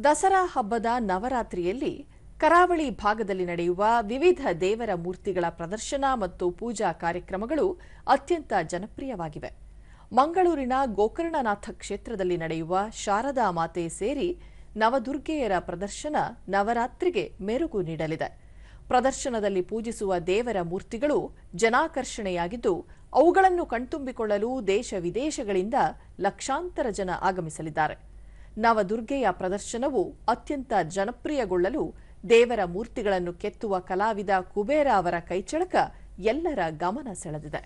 ದಸರಾ ಹಬ್ಬದ ನವರಾತ್ರಿಯಲ್ಲಿ ಕರಾವಳಿ ಭಾಗದಲ್ಲಿ ನಡೆಯುವ ವಿವಿಧ ದೇವರ ಮೂರ್ತಿಗಳ ಪ್ರದರ್ಶನ ಮತ್ತು ಪೂಜಾ ಕಾರ್ಯಕ್ರಮಗಳು ಅತ್ಯಂತ ಜನಪ್ರಿಯವಾಗಿವೆ. ಮಂಗಳೂರಿನ ಗೋಕರ್ಣನಾಥ ಕ್ಷೇತ್ರದಲ್ಲಿ ನಡೆಯುವ ಶಾರದಾ ಮಾತೆ ಸೇರಿ ನವದುರ್ಗೆಯರ ಪ್ರದರ್ಶನ ನವರಾತ್ರಿಗೆ ಮೆರುಗು ನೀಡಲಿದೆ. ಪ್ರದರ್ಶನದಲ್ಲಿ ಪೂಜಿಸುವ ದೇವರ ಮೂರ್ತಿಗಳು ಜನಾಕರ್ಷಣೆಯಾಗಿದ್ದು, ಅವುಗಳನ್ನು ಕಣ್ತುಂಬಿಕೊಳ್ಳಲು ದೇಶ ವಿದೇಶಗಳಿಂದ ಲಕ್ಷಾಂತರ ಜನ ಆಗಮಿಸಲಿದ್ದಾರೆ. ನವದುರ್ಗೆಯ ಪ್ರದರ್ಶನವು ಅತ್ಯಂತ ಜನಪ್ರಿಯಗೊಳ್ಳಲು ದೇವರ ಮೂರ್ತಿಗಳನ್ನು ಕೆತ್ತುವ ಕಲಾವಿದ ಕುಬೇರ ಅವರ ಕೈಚಳಕ ಎಲ್ಲರ ಗಮನ ಸೆಳೆದಿದೆ.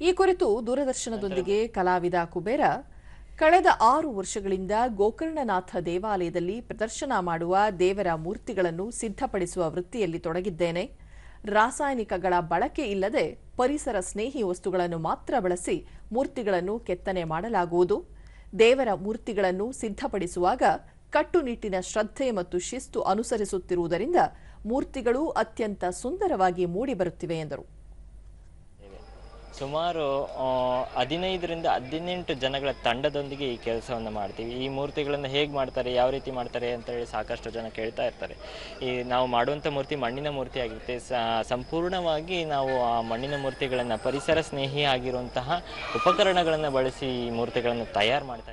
ಈ ಕುರಿತು ದೂರದರ್ಶನದೊಂದಿಗೆ ಕಲಾವಿದ ಕುಬೇರ, ಕಳೆದ ಆರು ವರ್ಷಗಳಿಂದ ಗೋಕರ್ಣನಾಥ ದೇವಾಲಯದಲ್ಲಿ ಪ್ರದರ್ಶನ ಮಾಡುವ ದೇವರ ಮೂರ್ತಿಗಳನ್ನು ಸಿದ್ಧಪಡಿಸುವ ವೃತ್ತಿಯಲ್ಲಿ ತೊಡಗಿದ್ದೇನೆ. ರಾಸಾಯನಿಕಗಳ ಬಳಕೆ ಇಲ್ಲದೆ ಪರಿಸರ ಸ್ನೇಹಿ ವಸ್ತುಗಳನ್ನು ಮಾತ್ರ ಬಳಸಿ ಮೂರ್ತಿಗಳನ್ನು ಕೆತ್ತನೆ ಮಾಡಲಾಗುವುದು. ದೇವರ ಮೂರ್ತಿಗಳನ್ನು ಸಿದ್ಧಪಡಿಸುವಾಗ ಕಟ್ಟುನಿಟ್ಟಿನ ಶ್ರದ್ಧೆ ಮತ್ತು ಶಿಸ್ತು ಅನುಸರಿಸುತ್ತಿರುವುದರಿಂದ ಮೂರ್ತಿಗಳು ಅತ್ಯಂತ ಸುಂದರವಾಗಿ ಮೂಡಿಬರುತ್ತಿವೆ ಎಂದರು. ಸುಮಾರು ಹದಿನೈದರಿಂದ ಹದಿನೆಂಟು ಜನಗಳ ತಂಡದೊಂದಿಗೆ ಈ ಕೆಲಸವನ್ನು ಮಾಡ್ತೀವಿ. ಈ ಮೂರ್ತಿಗಳನ್ನು ಹೇಗೆ ಮಾಡ್ತಾರೆ, ಯಾವ ರೀತಿ ಮಾಡ್ತಾರೆ ಅಂತ ಹೇಳಿ ಸಾಕಷ್ಟು ಜನ ಕೇಳ್ತಾ ಇರ್ತಾರೆ. ಈ ನಾವು ಮಾಡುವಂಥ ಮೂರ್ತಿ ಮಣ್ಣಿನ ಮೂರ್ತಿ ಆಗಿರುತ್ತೆ. ಸಂಪೂರ್ಣವಾಗಿ ನಾವು ಆ ಮಣ್ಣಿನ ಮೂರ್ತಿಗಳನ್ನು ಪರಿಸರ ಸ್ನೇಹಿ ಆಗಿರುವಂತಹ ಉಪಕರಣಗಳನ್ನು ಬಳಸಿ ಈ ಮೂರ್ತಿಗಳನ್ನು ತಯಾರು ಮಾಡ್ತಾ